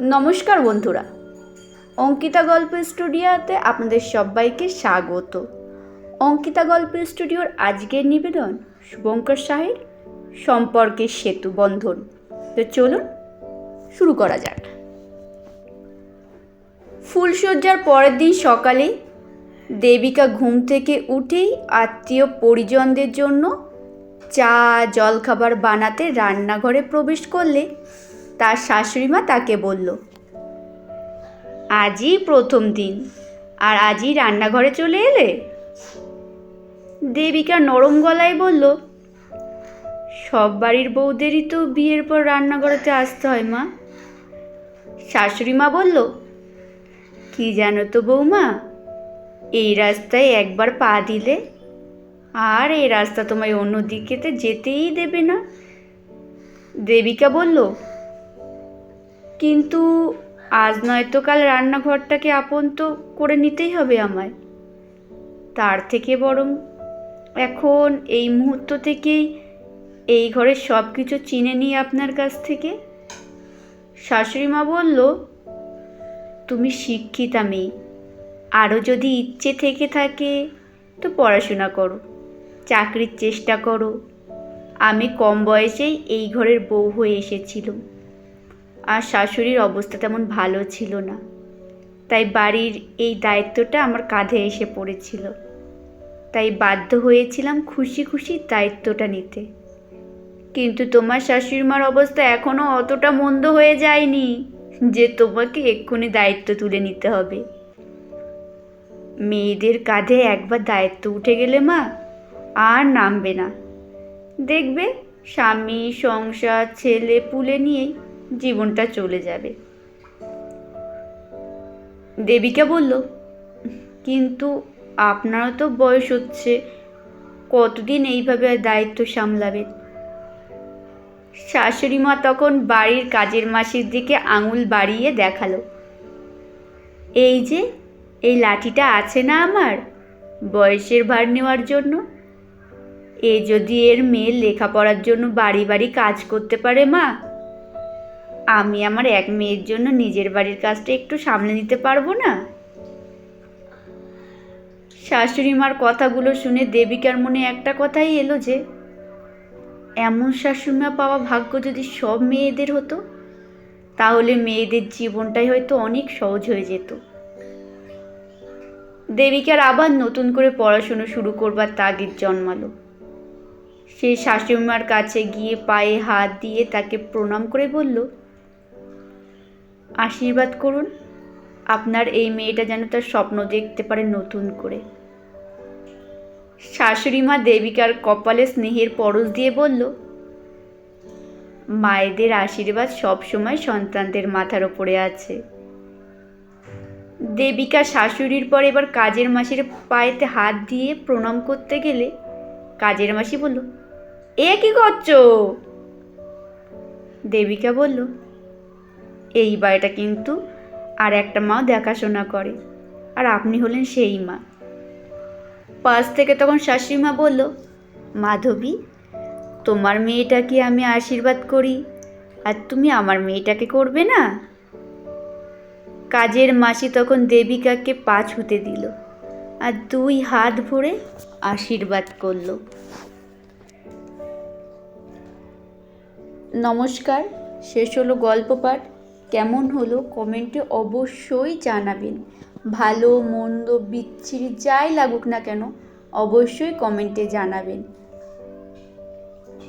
নমস্কার বন্ধুরা। অঙ্কিতা গল্প স্টুডিওতে আপনাদের সবাইকে স্বাগত। অঙ্কিতা গল্প স্টুডিওর আজকের নিবেদন শুভঙ্কর শাহের সম্পর্কের সেতু বন্ধন। তো চলুন, শুরু করা যাক। ফুলশয্যার পরের দিন সকালে দেবিকা ঘুম থেকে উঠেই আত্মীয় পরিজনদের জন্য চা, জলখাবার বানাতে রান্নাঘরে প্রবেশ করলে তার শাশুড়িমা তাকে বলল, আজই প্রথম দিন, আর আজই রান্নাঘরে চলে এলে? দেবিকা নরম গলায় বলল, সব বাড়ির বউদেরই তো বিয়ের পর রান্নাঘরেতে আসতে হয় মা। শাশুড়ি মা বলল, কি জানো তো বৌমা, এই রাস্তায় একবার পা দিলে আর এই রাস্তা তোমায় অন্য দিকেতে যেতেই দেবে না। দেবিকা বলল কিন্তু আজ নয়তো কাল রান্নাঘরটাকে আপন তো করে নিতেই হবে আমায়। তার থেকে বরং এখন এই মুহূর্ত থেকেই এই ঘরের সব কিছু চিনে নিই আপনার কাছ থেকে। শাশুড়ি মা বলল, তুমি শিক্ষিতা মেয়ে আরও যদি ইচ্ছে থেকে থাকে তো পড়াশোনা করো, চাকরির চেষ্টা করো। আমি কম বয়সেই এই ঘরের বউ হয়ে এসেছিলাম। আর শাশুড়ির অবস্থা তেমন ভালো ছিল না। তাই বাড়ির এই দায়িত্বটা আমার কাঁধে এসে পড়েছিল। তাই বাধ্য হয়েছিলাম খুশি খুশি দায়িত্বটা নিতে। কিন্তু তোমার শাশুড়ি মার অবস্থা এখনও অতটা মন্দ হয়ে যায়নি যে তোমাকে এক্ষুনি দায়িত্ব তুলে নিতে হবে। মেয়েদের কাঁধে একবার দায়িত্ব উঠে গেলে মা, আর নামবে না। দেখবে স্বামী, সংসার, ছেলে, পুলে নিয়েই জীবনটা চলে যাবে। দেবিকা বলল, কিন্তু আপনারও তো বয়স হচ্ছে, কতদিন এইভাবে দায়িত্ব সামলাবেন শাশুড়ি মা তখন বাড়ির কাজের মাসির দিকে আঙুল বাড়িয়ে দেখাল। এই যে, এই লাঠিটা আছে না আমার বয়সের ভার নেওয়ার জন্য? এ যদি এর মেয়ের লেখাপড়ার জন্য বাড়ি বাড়ি কাজ করতে পারে মা আমি আমার এক মেয়ের জন্য নিজের বাড়ির কাজটা একটু সামলে নিতে পারব না? শাশুড়ি মার কথাগুলো শুনে দেবিকার মনে একটা কথাই এলো যে, এমন শাশুড়িমা পাওয়া ভাগ্য যদি সব মেয়েদের হতো, তাহলে মেয়েদের জীবনটাই হয়তো অনেক সহজ হয়ে যেত। দেবিকার আবার নতুন করে পড়াশুনো শুরু করবার তাগিদ জন্মালো। সে শাশুড়িমার কাছে গিয়ে পায়ে হাত দিয়ে তাকে প্রণাম করে বলল আশীর্বাদ করুন। আপনার এই মেয়েটা যেন তার স্বপ্ন দেখতে পারে নতুন করে। শাশুড়ি মা দেবিকার কপালে স্নেহের পরশ দিয়ে বলল, মায়েদের আশীর্বাদ সবসময় সন্তানদের মাথার ওপরে আছে। দেবিকা শাশুড়ির পর এবার কাজের মাসির পায়েতে হাত দিয়ে প্রণাম করতে গেলে কাজের মাসি বলল, এ কি করছ? দেবিকা বলল এই বাড়িটা কিন্তু, আর একটা মাও দেখাশোনা করে। আর আপনি হলেন সেই মা। পাশ থেকে তখন শাশুড়ি মা বলল, মাধবী, তোমার মেয়েটাকে আমি আশীর্বাদ করি, আর তুমি আমার মেয়েটাকে করবে না? কাজের মাসি তখন দেবিকাকে পা ছুতে দিল, আর দুই হাত ভরে আশীর্বাদ করল। নমস্কার, শেষ হলো গল্প পাঠ। কেমন হলো কমেন্টে অবশ্যই জানাবেন। ভালো, মন্দ, বিচ্ছিরি যাই লাগুক না কেন, অবশ্যই কমেন্টে জানাবেন।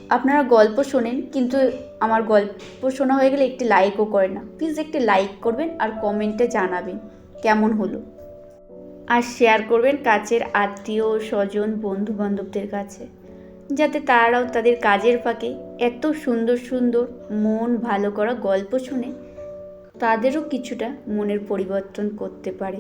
আপনারা গল্প শোনেন, কিন্তু আমার গল্প শোনা হয়ে গেলে একটি লাইকও করে না। প্লিজ একটি লাইক করবেন আর কমেন্টে জানাবেন কেমন হলো। আর শেয়ার করবেন কাছের আত্মীয়, স্বজন বন্ধু বান্ধবদের কাছে। যাতে তারাও তাদের কাজের ফাঁকে এত সুন্দর সুন্দর, মন ভালো করা গল্প শুনে। তাদেরও কিছুটা মনের পরিবর্তন করতে পারে।